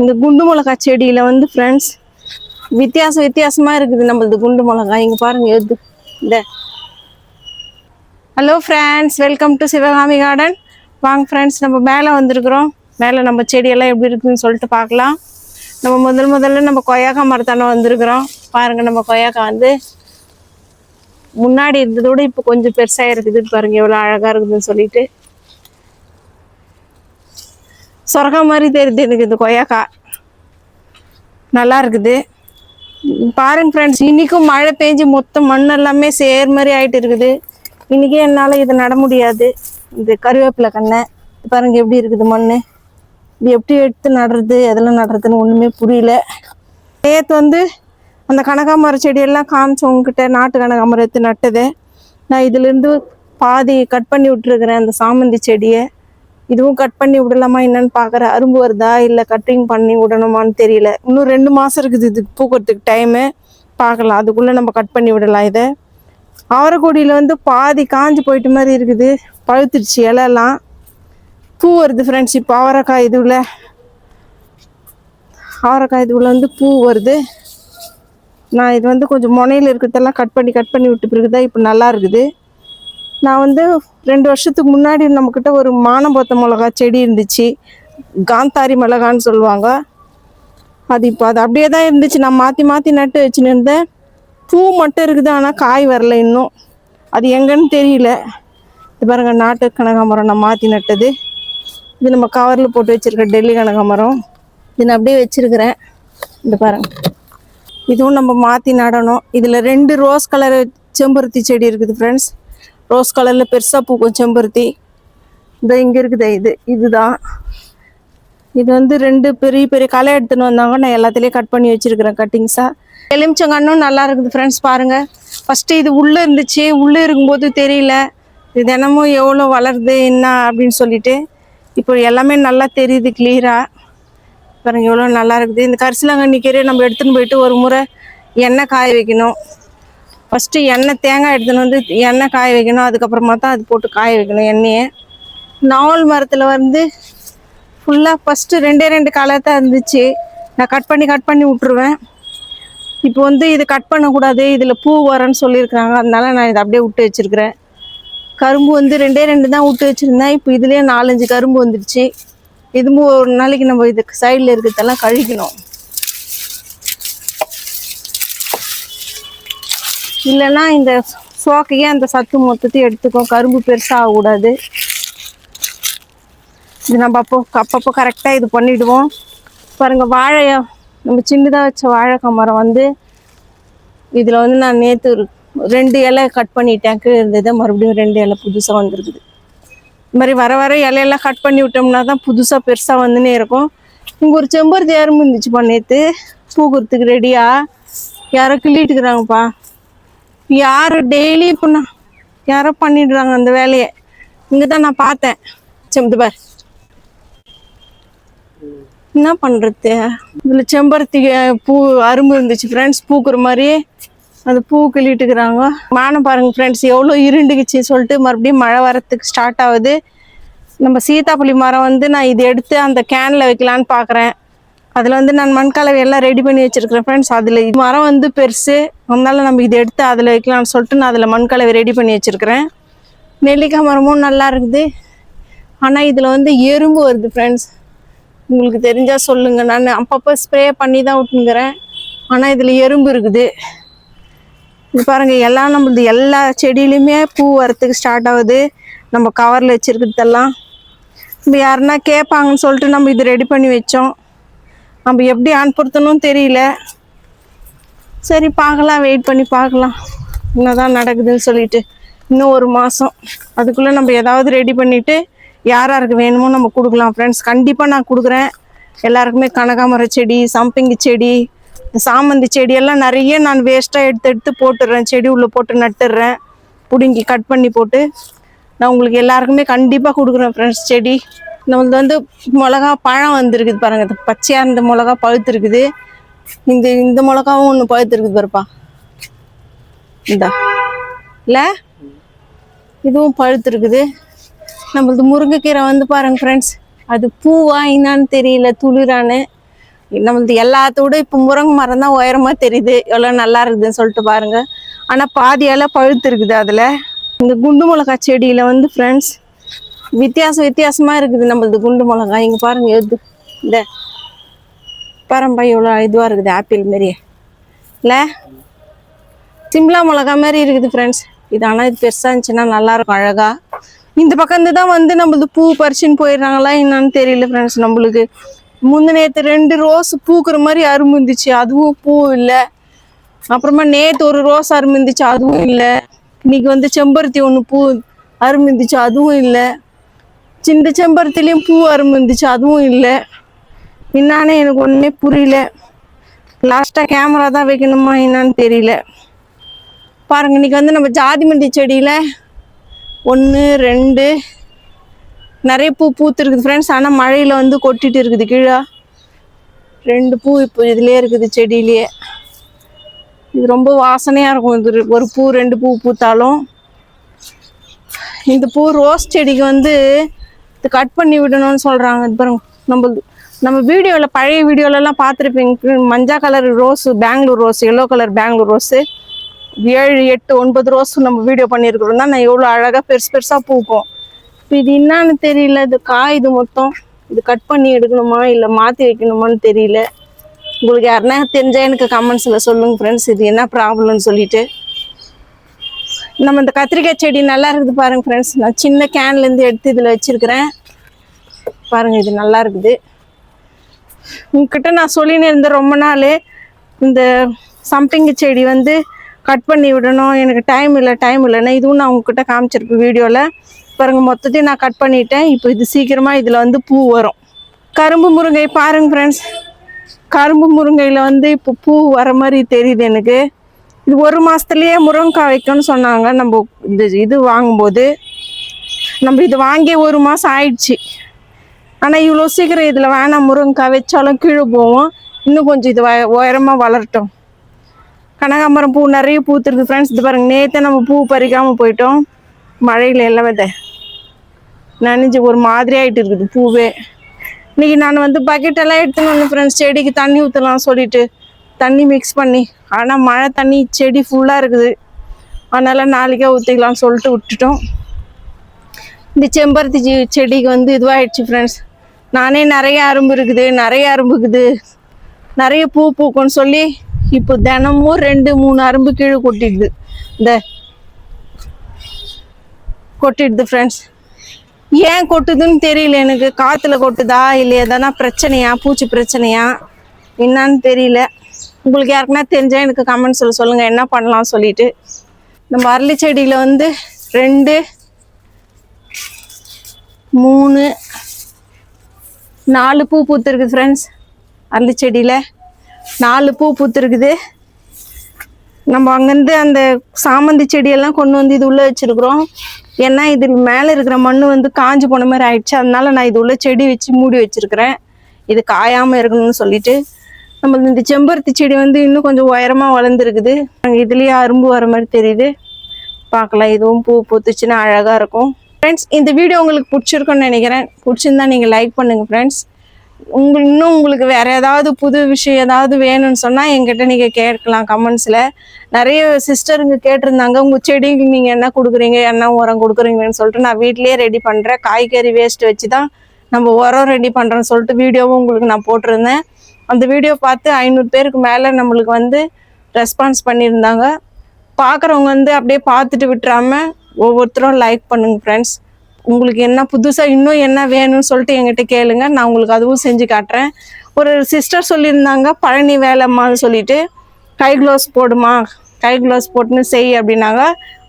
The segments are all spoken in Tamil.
இந்த குண்டு மிளகா செடியில வந்து ஃப்ரெண்ட்ஸ் வித்தியாசம் வித்தியாசமா இருக்குது நம்மளது குண்டு மிளகா இங்க பாருங்க எது? இந்த. Hello friends welcome to Sivakami garden வாங்க ஃப்ரெண்ட்ஸ் நம்ம மேலே வந்திருக்கிறோம். மேலே நம்ம செடியெல்லாம் எப்படி இருக்குன்னு சொல்லிட்டு பார்க்கலாம். நம்ம முதல் முதல்ல நம்ம கொய்யாக்கா மரத்தான வந்திருக்கிறோம். பாருங்க நம்ம கொய்யாக்கா வந்து முன்னாடி இருந்ததோட இப்போ கொஞ்சம் பெருசாக இருக்குது பாருங்க எவ்வளோ அழகாக இருக்குதுன்னு சொல்லிட்டு. சொரக்கா மாதிரி தெரியுது எனக்கு இந்த கொய்யாக்காய் நல்லா இருக்குது பாருங்க ஃப்ரெண்ட்ஸ் இன்றைக்கும் மழை பெஞ்சு மொத்தம் மண் எல்லாமே சேர் மாதிரி ஆயிட்டு இருக்குது. இன்னைக்கு என்னால் இதை நட முடியாது. இந்த கருவேப்பிலை கண்ணை பாருங்க எப்படி இருக்குது மண் இது எப்படி எடுத்து நடுறது எதெல்லாம் நடுறதுன்னு ஒன்றுமே புரியல. நேற்று வந்து அந்த கனகாமர செடியெல்லாம் காமிச்சோம் உங்ககிட்ட நாட்டு கனகாமரம் எடுத்து நட்டது. நான் இதுலேருந்து பாதி கட் பண்ணி விட்டுருக்குறேன் அந்த சாமந்தி செடியை. இதுவும் கட் பண்ணி விடலாமா என்னன்னு பார்க்குறேன் அரும்பு வருதா இல்லை கட்டிங் பண்ணி விடணுமான்னு தெரியல. இன்னும் ரெண்டு மாதம் இருக்குது இது பூக்கிறதுக்கு டைமு பார்க்கலாம். அதுக்குள்ளே நம்ம கட் பண்ணி விடலாம் இதை. அவரைக்கொடியில் வந்து பாதி காஞ்சு போயிட்டு மாதிரி இருக்குது. பழுத்துருச்சு இலையெல்லாம். பூ வருது ஃப்ரெண்ட்ஸ் இப்போ அவரைக்காய் இதுவில் அவரைக்காய் இதுவில் வந்து பூ வருது. நான் இது வந்து கொஞ்சம் முனையில் இருக்கிறதெல்லாம் கட் பண்ணி கட் பண்ணி விட்டு பிறகு தான் இப்போ நல்லா இருக்குது. நான் வந்து ரெண்டு வருஷத்துக்கு முன்னாடி நம்மக்கிட்ட ஒரு மானம்பொத்த மிளகா செடி இருந்துச்சு. காந்தாரி மிளகான்னு சொல்லுவாங்க. அது இப்போ அது அப்படியே தான் இருந்துச்சு. நான் மாற்றி மாற்றி நட்டு வச்சுன்னு இருந்தேன். பூ மட்டும் இருக்குது ஆனால் காய் வரல இன்னும். அது எங்கன்னு தெரியல. இது பாருங்கள் நாட்டு கனகாமரம் நான் மாற்றி நட்டது. இது நம்ம கவரில் போட்டு வச்சுருக்க டெல்லி கனகாமரம் இது நான் அப்படியே வச்சுருக்கிறேன். இது பாருங்கள் இதுவும் நம்ம மாற்றி நடணும். இதில் ரெண்டு ரோஸ் கலர் செம்பருத்தி செடி இருக்குது ஃப்ரெண்ட்ஸ் ரோஸ் கலரில் பெருசாக பூக்கும் செம்பருத்தி இந்த இங்கே இருக்குது இது இதுதான் இது வந்து ரெண்டு பெரிய பெரிய களை எடுத்துன்னு வந்தாங்க. நான் எல்லாத்துலேயும் கட் பண்ணி வச்சிருக்கிறேன் கட்டிங்ஸாக எலுமிச்சங்கன்னும் நல்லா இருக்குது ஃப்ரெண்ட்ஸ் பாருங்கள் ஃபஸ்ட்டு இது உள்ளே இருந்துச்சு. உள்ளே இருக்கும்போது தெரியல. இது தினமும் எவ்வளோ வளருது என்ன அப்படின்னு சொல்லிட்டு. இப்போ எல்லாமே நல்லா தெரியுது கிளியராக பாருங்க எவ்வளோ நல்லா இருக்குது. இந்த கரிசலாங்கண்ணி கீரையை நம்ம எடுத்துன்னு போயிட்டு ஒரு முறை எண்ணெய் காய வைக்கணும். ஃபஸ்ட்டு எண்ணெய் தேங்காய் எடுத்துன்னு வந்து எண்ணெய் காய வைக்கணும். அதுக்கப்புறமா தான் அது போட்டு காய வைக்கணும் எண்ணெயை. நாவல் மரத்தில் வந்து ஃபுல்லாக ஃபஸ்ட்டு ரெண்டே ரெண்டு கலர் தான் இருந்துச்சு. நான் கட் பண்ணி கட் பண்ணி விட்ருவேன் இப்போ வந்து இது கட் பண்ணக்கூடாது. இதில் பூ வரேன்னு சொல்லியிருக்கிறாங்க. அதனால நான் இதை அப்படியே விட்டு வச்சுருக்கிறேன். கரும்பு வந்து ரெண்டே ரெண்டு தான் விட்டு வச்சுருந்தேன். இப்போ இதுலேயே நாலஞ்சு கரும்பு வந்துடுச்சு. இதுவும் ஒரு நாளைக்கு நம்ம இதுக்கு சைடில் இருக்கிறதெல்லாம் கழிக்கணும் இல்லைன்னா இந்த சோக்கையே அந்த சத்து மொத்தத்தையும் எடுத்துக்கும் கரும்பு பெருசாக ஆகக்கூடாது. இது நம்ம அப்போ அப்பப்போ கரெக்டாக இது பண்ணிவிடுவோம் பாருங்கள் வாழை நம்ம சின்னதாக வச்ச வாழைக்காய் மரம் வந்து இதில் வந்து நான் நேற்று ரெண்டு இலை கட் பண்ணிட்டேன். கீழே இருந்தது மறுபடியும் ரெண்டு இலை புதுசாக வந்துருக்குது. இது மாதிரி வர வர இலையெல்லாம் கட் பண்ணி விட்டோம்னா தான் புதுசாக பெருசாக வந்துன்னே இருக்கும். இங்கே ஒரு செம்பருத்தி அரும்பு இருந்துச்சுப்பா நேற்று பூக்குறதுக்கு ரெடியாக யாரோ கிள்ளிட்டுக்கிறாங்கப்பா யார் டெய்லி இப்போ நான் யாரோ பண்ணிடுறாங்க அந்த வேலையை. இங்கே தான் நான் பார்த்தேன். செம்பு பார். என்ன பண்ணுறது இதில் செம்பருத்தி பூ அரும்பு இருந்துச்சு ஃப்ரெண்ட்ஸ் பூக்குற மாதிரி அது பூ கிள்ளிட்டுக்கிறாங்க. வானம் பாருங்க ஃப்ரெண்ட்ஸ் எவ்வளோ இருண்டுக்குச்சு சொல்லிட்டு மறுபடியும் மழை வரத்துக்கு ஸ்டார்ட் ஆகுது. நம்ம சீதாப்புளி மரம் வந்து நான் இது எடுத்து அந்த கேனில் வைக்கலான்னு பார்க்குறேன். அதில் வந்து நான் மண்கலவை எல்லாம் ரெடி பண்ணி வச்சுருக்கிறேன் ஃப்ரெண்ட்ஸ் அதில் மரம் வந்து பெருசு. அதனால் நம்ம இதை எடுத்து அதில் வைக்கலாம்னு சொல்லிட்டு நான் அதில் மண்கலவை ரெடி பண்ணி வச்சுருக்கிறேன். நெல்லிக்காய் மரமும் நல்லா இருக்குது. ஆனால் இதில் வந்து எறும்பு வருது ஃப்ரெண்ட்ஸ் உங்களுக்கு தெரிஞ்சால் சொல்லுங்கள் நான் அப்பப்போ ஸ்ப்ரே பண்ணி தான் விட்டுங்கிறேன் ஆனால் இதில் எறும்பு இருக்குது. இது பாருங்கள் எல்லாம் நம்மளது எல்லா செடியிலையுமே பூ வரத்துக்கு ஸ்டார்ட் ஆகுது. நம்ம கவரில் வச்சிருக்கிறதெல்லாம். இப்போ யாருன்னா கேட்பாங்கன்னு சொல்லிட்டு நம்ம இது ரெடி பண்ணி வச்சோம். நம்ம எப்படி அனுப்புறதுன்னு தெரியல. சரி பார்க்கலாம் வெயிட் பண்ணி பார்க்கலாம். என்னதான் நடக்குதுன்னு சொல்லிட்டு. இன்னும் ஒரு மாதம் அதுக்குள்ளே நம்ம ஏதாவது ரெடி பண்ணிவிட்டு யார் யாருக்கு வேணுமோ நம்ம கொடுக்கலாம் ஃப்ரெண்ட்ஸ் கண்டிப்பாக நான் கொடுக்குறேன். எல்லாருக்குமே கனகாமர செடி சம்பங்கி செடி சாமந்தி செடியெல்லாம் நிறைய நான் வேஸ்ட்டாக எடுத்து எடுத்து போட்டுடுறேன். செடி உள்ளே போட்டு நட்டுடுறேன். பிடுங்கி கட் பண்ணி போட்டு. நான் உங்களுக்கு எல்லாருக்குமே கண்டிப்பாக கொடுக்குறேன் ஃப்ரெண்ட்ஸ் செடி. நம்மளது வந்து மிளகா பழம் வந்திருக்குது பாருங்க. பச்சையாக இருந்த மிளகா பழுத்துருக்குது. இந்த இந்த மிளகாவும் ஒன்று பழுத்துருக்குது பாருப்பா. இந்த. இல்லை? இதுவும் பழுத்துருக்குது. நம்மளது முருங்கைக்கீரை வந்து பாருங்க ஃப்ரெண்ட்ஸ் அது பூவா என்னான்னு தெரியல துளிரான்னு. நம்மளது எல்லாத்தோட இப்போ முருங்கை மரம் தான் உயரமாக தெரியுது. எவ்வளோ நல்லா இருக்குதுன்னு சொல்லிட்டு பாருங்க. ஆனால் பாதியால் பழுத்து இருக்குது அதில். இந்த குண்டு மிளகா செடியில் வந்து ஃப்ரெண்ட்ஸ் வித்தியாசம் வித்தியாசமா இருக்குது நம்மளது குண்டு மிளகா. இங்கே பாருங்க எது இந்த பரம்பா எவ்வளோ இதுவாக இருக்குது ஆப்பிள் மாரி இல்லை? சிம்லா மிளகா மாதிரி இருக்குது ஃப்ரெண்ட்ஸ் இது ஆனால் இது பெருசாக இருந்துச்சுன்னா நல்லா இருக்கும் அழகா. இந்த பக்கம் தான் வந்து நம்மளது பூ பறிச்சுன்னு போயிடுறாங்களா என்னன்னு தெரியல ஃப்ரெண்ட்ஸ் நம்மளுக்கு முந்தின நேற்று ரெண்டு ரோஸ் பூக்குற மாதிரி அரும்பு இருந்துச்சு அதுவும் பூ இல்லை. அப்புறமா நேற்று ஒரு ரோஸ் அரும்பு இருந்துச்சு அதுவும் இல்லை. இன்னைக்கு வந்து செம்பருத்தி ஒன்று பூ அரும்பு இருந்துச்சு அதுவும் இல்லை. சின்ன செம்பருத்திலையும் பூ அரும்பு இருந்துச்சு அதுவும் இல்லை. என்னான்னு எனக்கு ஒன்றுமே புரியல. லாஸ்ட்டாக கேமரா தான் வைக்கணுமா என்னன்னு தெரியல. பாருங்க இன்னைக்கு வந்து நம்ம ஜாதிமண்டி செடியில் ஒன்று ரெண்டு நிறைய பூ பூத்துருக்குது ஃப்ரெண்ட்ஸ் ஆனால் மழையில் வந்து கொட்டிட்டு இருக்குது கீழே. ரெண்டு பூ இப்போ இதுலேயே இருக்குது செடியிலேயே. இது ரொம்ப வாசனையாக இருக்கும் இது. ஒரு பூ ரெண்டு பூ பூத்தாலும். இந்த பூ ரோஸ் செடிக்கு வந்து இது கட் பண்ணி விடணும்னு சொல்கிறாங்க இது பாருங்க நம்ம நம்ம வீடியோவில் பழைய வீடியோலலாம் பார்த்துருப்பீங்க. மஞ்சா colour rose Bangalore rose yellow colour Bangalore rose ஏழு எட்டு ஒன்பது ரோஸ் நம்ம வீடியோ பண்ணியிருக்கிறோம். தான் நான் எவ்வளோ அழகாக பெருசு பெருசாக பூக்கும். இப்போ இது என்னன்னு தெரியல இது காய் இது மொத்தம். இது கட் பண்ணி எடுக்கணுமா இல்லை மாற்றி வைக்கணுமான்னு தெரியல. உங்களுக்கு யாருன்னா தெரிஞ்சால் எனக்கு கமெண்ட்ஸில் சொல்லுங்கள் ஃப்ரெண்ட்ஸ் இது என்ன ப்ராப்ளம்னு சொல்லிட்டு. நம்ம இந்த கத்திரிக்காய் செடி நல்லா இருக்குது பாருங்க ஃப்ரெண்ட்ஸ் நான் சின்ன கேன்லேருந்து எடுத்து இதில் வச்சுருக்கிறேன். பாருங்கள் இது நல்லா இருக்குது. உங்ககிட்ட நான் சொல்லின்னு இருந்தேன் ரொம்ப நாள். இந்த சம்பங்கி செடி வந்து கட் பண்ணி விடணும். எனக்கு டைம் இல்லை டைம் இல்லைன்னா இதுவும் நான் உங்ககிட்ட காமிச்சிருப்பேன் வீடியோவில் பாருங்கள் மொத்தத்தையும் நான் கட் பண்ணிட்டேன். இப்போ இது சீக்கிரமாக இதில் வந்து பூ வரும். கரும்பு முருங்கை பாருங்க ஃப்ரெண்ட்ஸ் கரும்பு முருங்கையில் வந்து இப்போ பூ வர மாதிரி தெரியுது எனக்கு. இது ஒரு மாதத்துலேயே முருங்கைக்காய் வைக்கணும்னு சொன்னாங்க. நம்ம இந்த இது வாங்கும்போது நம்ம இது வாங்கி ஒரு மாதம் ஆயிடுச்சு. ஆனால் இவ்வளோ சீக்கிரம் இதில் வேணாம் முருங்கைக்காய் வச்சாலும் கீழே போவோம். இன்னும் கொஞ்சம் இது உயரமாக வளரட்டும். கனகாம்பரம் பூ நிறைய பூத்துருக்கு ஃப்ரெண்ட்ஸ் இது பாருங்கள் நேற்று நம்ம பூ பறிக்காமல் போயிட்டோம். மழையில் எல்லாம் வித நனைஞ்சு ஒரு மாதிரி ஆகிட்டு இருக்குது பூவே. இன்னைக்கு நான் வந்து பக்கெட்டெல்லாம் எடுத்துன்னு வந்தேன் ஃப்ரெண்ட்ஸ் செடிக்கு தண்ணி ஊற்றலாம் சொல்லிட்டு. தண்ணி மிக்ஸ் பண்ணி. ஆனால் மழை தண்ணி செடி ஃபுல்லாக இருக்குது. அதனால் நாளைக்கே ஊற்றிக்கலாம்னு சொல்லிட்டு விட்டுட்டோம். இந்த செம்பருத்தி செ- செடிக்கு வந்து இதுவாகிடுச்சு ஃப்ரெண்ட்ஸ் நானே நிறைய அரும்பு இருக்குது நிறைய அரும்பு இருக்குது. நிறைய பூ பூக்கும்னு சொல்லி இப்போ தினமும் ரெண்டு மூணு அரும்பு கீழே கொட்டிடுது. இந்த கொட்டிடுது ஃப்ரெண்ட்ஸ் ஏன் கொட்டுதுன்னு தெரியல எனக்கு. காற்றுல கொட்டுதா இல்லை எதனா பிரச்சனையா? பூச்சி பிரச்சனையா? என்னன்னு தெரியல. உங்களுக்கு யாருக்குன்னா தெரிஞ்சால் எனக்கு கமெண்ட்ஸில் சொல்லுங்கள் என்ன பண்ணலாம் சொல்லிட்டு. நம்ம அரளி செடியில் வந்து ரெண்டு மூணு நாலு பூ பூத்துருக்குது ஃப்ரெண்ட்ஸ் அரளி செடியில் நாலு பூ பூத்துருக்குது. நம்ம அங்கேருந்து அந்த சாமந்தி செடியெல்லாம் கொண்டு வந்து இது உள்ளே வச்சுருக்குறோம். ஏன்னா இது மேலே இருக்கிற மண் வந்து காஞ்சு போன மாதிரி ஆயிடுச்சு. அதனால நான் இது உள்ள செடி வச்சு மூடி வச்சுருக்கிறேன். இது காயாமல் இருக்கணும்னு சொல்லிட்டு நம்ம இந்த செம்பருத்தி செடி வந்து இன்னும் கொஞ்சம் உயரமாக வளர்ந்துருக்குது. நாங்கள் இதுலேயே அரும்பு வர மாதிரி தெரியுது. பார்க்கலாம் இதுவும் பூ பூத்துச்சுன்னா அழகாக இருக்கும். ஃப்ரெண்ட்ஸ் இந்த வீடியோ உங்களுக்கு பிடிச்சிருக்குன்னு நினைக்கிறேன். பிடிச்சிருந்தா நீங்கள் லைக் பண்ணுங்கள் ஃப்ரெண்ட்ஸ் உங்க இன்னும் உங்களுக்கு வேற ஏதாவது புது விஷயம் ஏதாவது வேணும்னு சொன்னால் என்கிட்ட நீங்கள் கேட்கலாம் கமெண்ட்ஸில் நிறைய சிஸ்டருங்க கேட்டிருந்தாங்க உங்கள் செடிக்கு நீங்கள் என்ன கொடுக்குறீங்க? என்ன உரம் கொடுக்குறீங்கன்னு சொல்லிட்டு நான் வீட்டிலேயே ரெடி பண்ணுறேன் காய்கறி வேஸ்ட் வச்சு தான் நம்ம உரம் ரெடி பண்ணுறோன்னு சொல்லிட்டு வீடியோவும் உங்களுக்கு நான் போட்டிருந்தேன். அந்த வீடியோ பார்த்து ஐநூறு பேருக்கு மேலே நம்மளுக்கு வந்து ரெஸ்பான்ஸ் பண்ணியிருந்தாங்க. பார்க்குறவங்க வந்து அப்படியே பார்த்துட்டு விட்டுறாம ஒவ்வொருத்தரும் லைக் பண்ணுங்க ஃப்ரெண்ட்ஸ் உங்களுக்கு என்ன புதுசாக இன்னும் என்ன வேணும்னு சொல்லிட்டு என்கிட்ட கேளுங்க. நான் உங்களுக்கு அதுவும் செஞ்சு காட்டுறேன். ஒரு சிஸ்டர் சொல்லியிருந்தாங்க பழனி வேலைம்மான்னு சொல்லிட்டு கை க்ளோஸ் போடுமா? கை க்ளோஸ் போட்டுன்னு செய் அப்படின்னாங்க.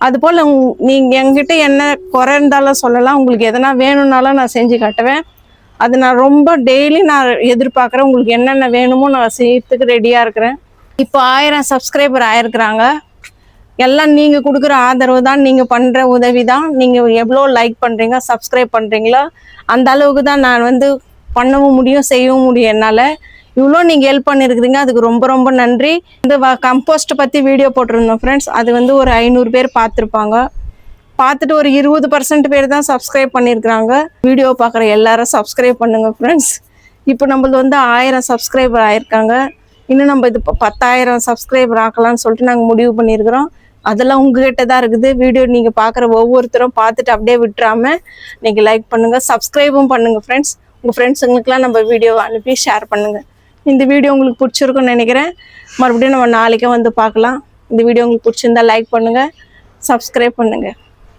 அதுபோல் நீங்கள் என்கிட்ட என்ன குறை இருந்தாலும் சொல்லலாம். உங்களுக்கு எதனா வேணும்னாலும் நான் செஞ்சு காட்டுவேன். அது நான் ரொம்ப டெய்லி நான் எதிர்பார்க்குறேன். உங்களுக்கு என்னென்ன வேணுமோ நான் செய்யறதுக்கு ரெடியாக இருக்கிறேன். இப்போ ஆயிரம் சப்ஸ்கிரைபர் ஆயிருக்கிறாங்க. எல்லாம் நீங்கள் கொடுக்குற ஆதரவு தான் நீங்கள் பண்ணுற உதவி தான். நீங்கள் எவ்வளோ லைக் பண்ணுறீங்க சப்ஸ்கிரைப் பண்ணுறீங்களோ அந்த அளவுக்கு தான் நான் வந்து பண்ணவும் முடியும் செய்யவும் முடியும் என்னால். இவ்வளோ நீங்கள் ஹெல்ப் பண்ணியிருக்கிறீங்க. அதுக்கு ரொம்ப ரொம்ப நன்றி. இந்த கம்போஸ்ட்டை பற்றி வீடியோ போட்டிருந்தோம் ஃப்ரெண்ட்ஸ் அது வந்து ஒரு ஐநூறு பேர் பார்த்துருப்பாங்க. பார்த்துட்டு ஒரு இருபது பர்சன்ட் பேர் தான் சப்ஸ்கிரைப் பண்ணியிருக்கிறாங்க வீடியோ பார்க்குற எல்லாரும் சப்ஸ்கிரைப் பண்ணுங்கள் ஃப்ரெண்ட்ஸ் இப்போ நம்மளது வந்து ஆயிரம் சப்ஸ்கிரைபர் ஆயிருக்காங்க. இன்னும் நம்ம இது பத்தாயிரம் சப்ஸ்கிரைபர் ஆக்கலாம்னு சொல்லிட்டு நாங்கள் முடிவு பண்ணியிருக்கிறோம் அதெல்லாம் உங்ககிட்ட தான் இருக்குது. வீடியோ நீங்கள் பார்க்குற ஒவ்வொருத்தரும் பார்த்துட்டு அப்படியே விட்டுறாம நீங்கள் லைக் பண்ணுங்கள் சப்ஸ்கிரைபும் பண்ணுங்கள் ஃப்ரெண்ட்ஸ் உங்கள் ஃப்ரெண்ட்ஸுங்களுக்குலாம் நம்ம வீடியோவை அனுப்பி ஷேர் பண்ணுங்கள் இந்த வீடியோ உங்களுக்கு பிடிச்சிருக்குன்னு நினைக்கிறேன். மறுபடியும் நம்ம நாளைக்கே வந்து பார்க்கலாம். இந்த வீடியோ உங்களுக்கு பிடிச்சிருந்தா லைக் பண்ணுங்கள் சப்ஸ்கிரைப் பண்ணுங்கள்